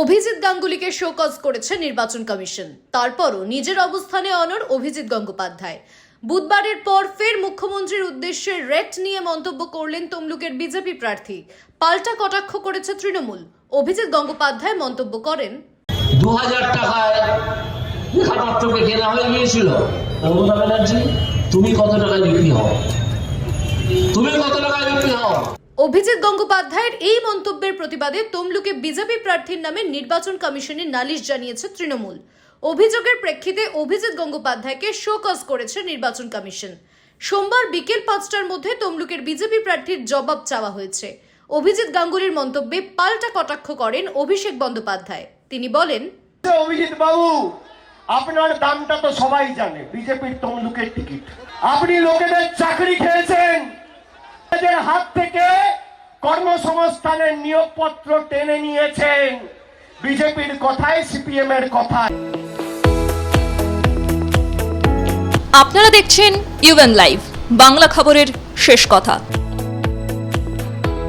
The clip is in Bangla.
অভিজিৎ গাঙ্গুলিকে শোকজ করেছে নির্বাচন কমিশন। তারপরও নিজের অবস্থানে অনর অভিজিৎ গঙ্গোপাধ্যায়। বুধবারের পর ফের মুখ্যমন্ত্রীর উদ্দেশ্যে রেট নিয়ে মন্তব্য করলেন তমলুকের বিজেপি প্রার্থী। পাল্টা কটাক্ষ করেছে তৃণমূল। অভিজিৎ গঙ্গোপাধ্যায় মন্তব্য করেন দু হাজার টাকায় লেখাপত্রকে কেনা হয়ে গিয়েছিল। মমতা ব্যানার্জি তুমি কত টাকায় বিক্রি হও? তুমি কত অভিজিৎ গঙ্গোপাধ্যায়ের এই মন্তব্যের প্রতিবাদে তমলুকে বিজেপি প্রার্থীর নামে নির্বাচন কমিশনে নালিশ জানিয়েছে তৃণমূল। অভিযোগের প্রেক্ষিতে অভিজিৎ গঙ্গোপাধ্যায়কে শোকজ করেছে নির্বাচন কমিশন। সোমবার বিকেল পাঁচটার মধ্যে তমলুকের বিজেপি প্রার্থীর জবাব চাওয়া হয়েছে। অভিজিৎ গাঙ্গুলির মন্তব্যে পাল্টা কটাক্ষ করেন অভিষেক বন্দ্যোপাধ্যায়। তিনি বলেন অভিজিৎ বাবু, আপনার দামটা তো সবাই জানে, বিজেপির তমলুকের টিকিট। আপনি লোকেদের চাকরি খেয়েছেন। হাত থেকে কর্মসংস্থানের নিয়োগপত্র টেনে নিয়েছেন। বিজেপির কথায় সিপিএম এর কথায় আপনারা দেখছেন ইউএন লাইভ বাংলা খবরের শেষ কথা।